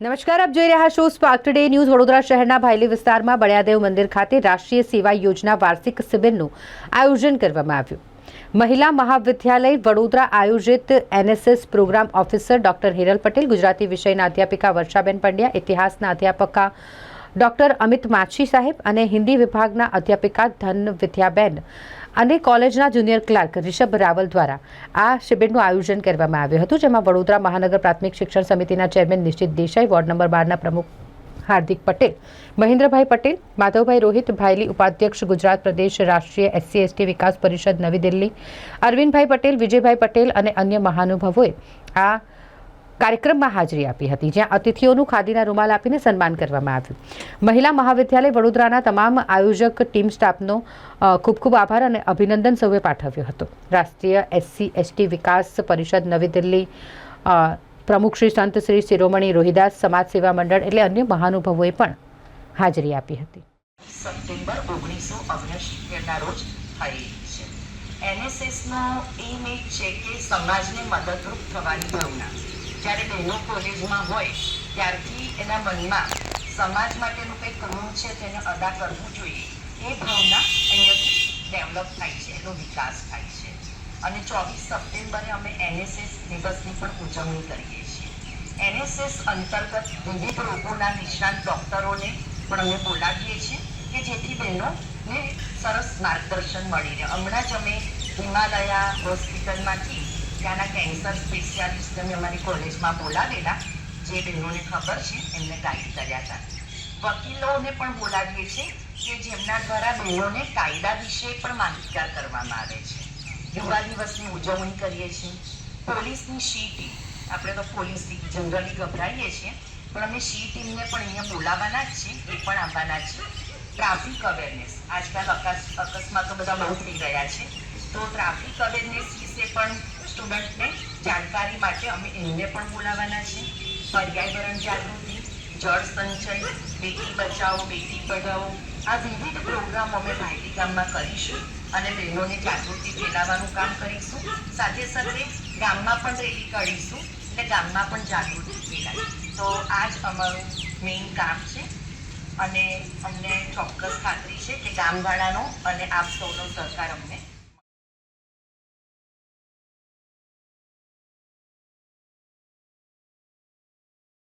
નમસ્કાર, આપ જોઈ રહ્યા છો સ્પાર્ક ટુડે ન્યૂઝ વડોદરા શહેરના ભાયલી વિસ્તારમાં બળિયાદેવ મંદિર ખાતે રાષ્ટ્રીય સેવા યોજના વાર્ષિક શિબિરનું આયોજન કરવામાં આવ્યું. મહિલા મહાવિદ્યાલય વડોદરા આયોજિત NSS program officer doctor Hiral Patel, Gujarati વિષયના અધ્યાપિકા વર્ષાબેન પંડ્યા, ઇતિહાસના અધ્યાપકા ડોક્ટર અમિત માછી સાહેબ અને હિન્દી વિભાગના અધ્યાપિકા ધન વિદ્યાબેન અને કોલેજના જુનિયર ક્લાર્ક રિષભ રાવલ દ્વારા આ શિબિરનું આયોજન કરવામાં આવ્યું હતું, જેમાં વડોદરા મહાનગર પ્રાથમિક શિક્ષણ સમિતિના ચેરમેન નિશ્ચિત દેસાઈ, વોર્ડ નંબર બારના પ્રમુખ હાર્દિક પટેલ, મહેન્દ્રભાઈ પટેલ, માધવભાઈ રોહિત, ભાયલી ઉપાધ્યક્ષ, ગુજરાત પ્રદેશ રાષ્ટ્રીય એસસી એસટી વિકાસ પરિષદ, નવી દિલ્હી, અરવિંદભાઈ પટેલ, વિજયભાઈ પટેલ અને અન્ય મહાનુભાવોએ આ કાર્યક્રમમાં હાજરી આપી હતી, જ્યાં અતિથિઓનું ખાદીના રૂમાલ આપીને સન્માન કરવામાં આવ્યું. મહિલા મહાવિદ્યાલય વડોદરાના તમામ આયોજક ટીમ સ્ટાફનો ખૂબ ખૂબ આભાર અને અભિનંદન સૌએ પાઠવ્યો હતો. રાષ્ટ્રીય એસસી, એસટી વિકાસ પરિષદ નવી દિલ્હી પ્રમુખ શ્રી સંત શ્રી શિરોમણી રોહિદાસ સમાજ સેવા મંડળ એટલે અન્ય મહાનુભાવોએ પણ હાજરી આપી હતી. સપ્ટેમ્બર ઓગણીસો ઓગણસિત્તેરના રોજ થયેલી છે. એનએસએસનો એમ એ છે કે સમાજને મદદરૂપ થવાની ભાવના જ્યારે બહેનો કોલેજમાં હોય, ત્યારથી એના મનમાં સમાજ માટેનું કંઈક કરવું છે તેને અદા કરવું જોઈએ. એ ભાવના અહીંયાથી ડેવલપ થાય છે, એનો વિકાસ થાય છે. અને ચોવીસ સપ્ટેમ્બરે અમે એનએસએસ દિવસની પણ ઉજવણી કરીએ છીએ. એનએસએસ અંતર્ગત વિવિધ રોગોના નિષ્ણાત ડૉક્ટરોને પણ અમે બોલાવીએ છીએ કે જેથી બહેનોને સરસ માર્ગદર્શન મળી રહે. હમણાં જ અમે હિમાલયા હોસ્પિટલમાંથી ત્યાંના કેન્સર સ્પેશિયાલિસ્ટને અમે અમારી કોલેજમાં બોલાવેલા જે બહેનોને ખબર છે એમને ગાઈડ કર્યા હતા વકીલોને પણ બોલાવીએ છીએ કે જેમના દ્વારા બહેનોને કાયદા વિશે પણ માહિતગાર કરવામાં આવે છે યુવા દિવસની ઉજવણી કરીએ છીએ પોલીસની શી ટીમ આપણે તો પોલીસથી જનરલી ગભરાઈએ છીએ પણ અમે શી ટીમને પણ અહીંયા બોલાવવાના જ છીએ એ પણ આવવાના છે ટ્રાફિક અવેરનેસ આજકાલ અકસ અકસ્માતો બધા બહુ થઈ રહ્યા છે તો ટ્રાફિક અવેરનેસ વિશે પણ સ્ટુડન્ટને જાણકારી માટે અમે એમને પણ બોલાવવાના છે. પર્યાવરણ જાગૃતિ, જળ સંચય, બેટી બચાવો, બેટી પઢાઓ આ વિવિધ પ્રોગ્રામ અમે ભાઈલી ગામમાં કરીશું અને બહેનોને જાગૃતિ ફેલાવવાનું કામ કરીશું. સાથે સાથે ગામમાં પણ રેલી કાઢીશું એટલે ગામમાં પણ જાગૃતિ ફેલાય તો આ જ અમારું મેઇન કામ છે અને અમને ચોક્કસ ખાતરી છે કે ગામવાળાનો અને આપ સૌનો સહકાર અમને